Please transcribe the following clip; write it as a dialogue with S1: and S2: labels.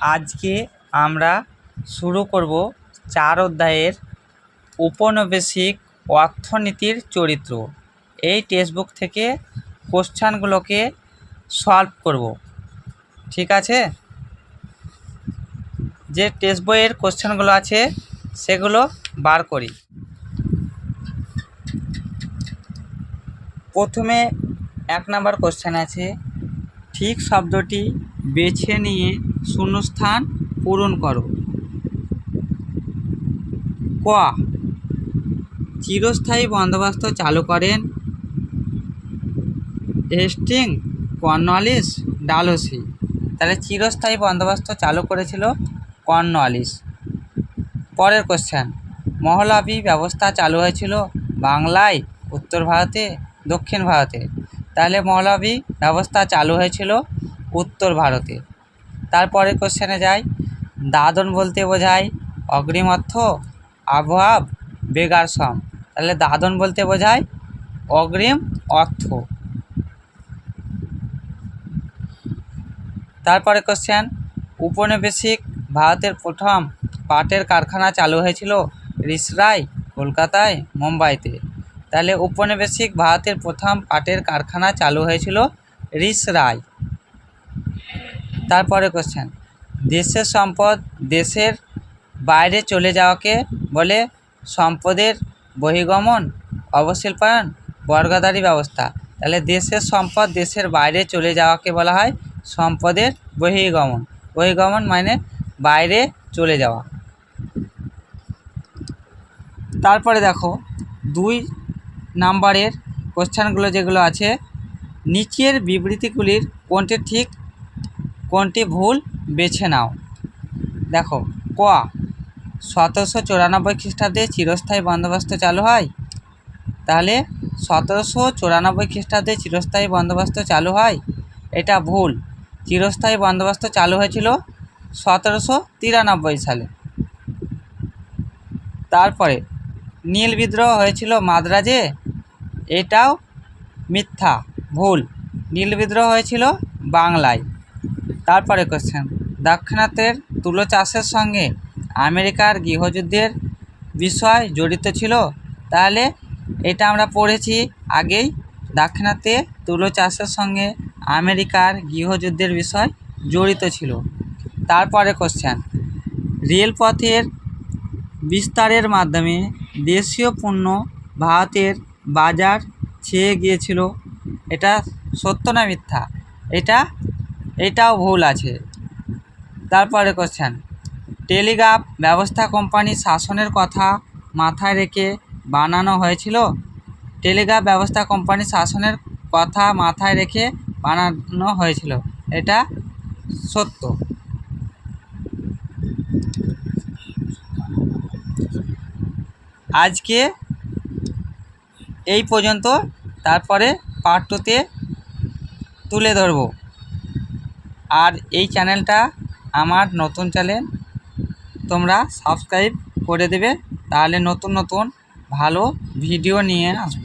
S1: আজকে আমরা শুরু করব চার অধ্যায়ের উপনিবেশিক অর্থনীতির চরিত্র। এই টেক্সট বুক থেকে কোশ্চানগুলোকে সলভ করব। ঠিক আছে? যে টেক্সট বইয়ের কোশ্চেনগুলো আছে, সেগুলো বার করি। প্রথমে এক নাম্বার কোশ্চেন আছে, ঠিক শব্দটি বেছে নিয়ে শূন্যস্থান পূরণ করো। ক। চিরস্থায়ী বন্দোবস্ত চালু করেন হেস্টিং কর্নওয়ালিস ডালহৌসি তাহলে চিরস্থায়ী বন্দোবস্ত চালু করেছিল কর্নওয়ালিস পরের কোশ্চেন মহলাভি ব্যবস্থা চালু হয়েছিল বাংলায়, উত্তর ভারতে, দক্ষিণ ভারতে। তাহলে মহলাভি ব্যবস্থা চালু হয়েছিল উত্তর ভারতে। তারপরে কোশ্চেনে যাই। দাদন বলতে বোঝায় অগ্রিমর্থ আবহাব বেগার সম। তাহলে দাদন বলতে বোঝায় অগ্রিম অর্থ। তারপরে কোশ্চেন উপনিবেশিক ভারতের প্রথম পাটের কারখানা চালু হয়েছিল রিসরাই, কলকাতায়, মুম্বাইতে। তাহলে উপনিবেশিক ভারতের প্রথম পাটের কারখানা চালু হয়েছিল রিসরাই। তারপরে কোশ্চেন দেশের সম্পদ দেশের বাইরে চলে যাওয়াকে বলে সম্পদের বহিগমন অবশিল্পায়ন বর্গদারি ব্যবস্থা। তাহলে দেশের সম্পদ দেশের বাইরে চলে যাওয়াকে বলা হয় সম্পদের বহির্গমন। বহির্গমন মানে বাইরে চলে যাওয়া। তারপরে দেখো, দুই নাম্বারের কোশ্চেনগুলো যেগুলো আছে, নিচের বিবৃতিগুলির কোনটি ঠিক কোনটি ভুল বেছে নাও। দেখো, ক, সতেরোশো চুরানব্বই খ্রিস্টাব্দে চিরস্থায়ী বন্দোবস্ত চালু হয়। তাহলে সতেরোশো চুরানব্বই খ্রিস্টাব্দে চিরস্থায়ী বন্দোবস্ত চালু হয়। এটা ভুল। চিরস্থায়ী বন্দোবস্ত চালু হয়েছিল সতেরোশো তিরানব্বই সালে। তারপরে নীল বিদ্রোহ হয়েছিল মাদ্রাজে। এটাও মিথ্যা, ভুল। নীল বিদ্রোহ হয়েছিল বাংলায়। তারপরে কোশ্চেন দাক্ষিণাত্যের তুলো চাষের সঙ্গে আমেরিকার গৃহযুদ্ধের বিষয় জড়িত ছিল, তাহলে এটা আমরা পড়েছি আগেই, দাক্ষিণাত্যে তুলো চাষের সঙ্গে আমেরিকার গৃহযুদ্ধের বিষয় জড়িত ছিল। তারপরে কোশ্চেন রেলপথের বিস্তারের মাধ্যমে দেশীয় পণ্য ভারতের বাজার ছেয়ে গিয়েছিল, এটা সত্য না মিথ্যা? এটা এটাও ভুল আছে। তারপরে কোশ্চেন টেলিগ্রাফ ব্যবস্থা কোম্পানি শাসনের কথা মাথায় রেখে বানানো হয়েছিল? টেলিগ্রাফ ব্যবস্থা কোম্পানি শাসনের কথা মাথায় রেখে বানানো হয়েছিল, এটা সত্য? আজকে এই পর্যন্ত, তারপরে পার্ট টুতে তুলে ধরব। আর এই চ্যানেলটা আমার নতুন চ্যানেল তোমরা সাবস্ক্রাইব করে দেবে, তাহলে নতুন নতুন ভালো ভিডিও নিয়ে আসব।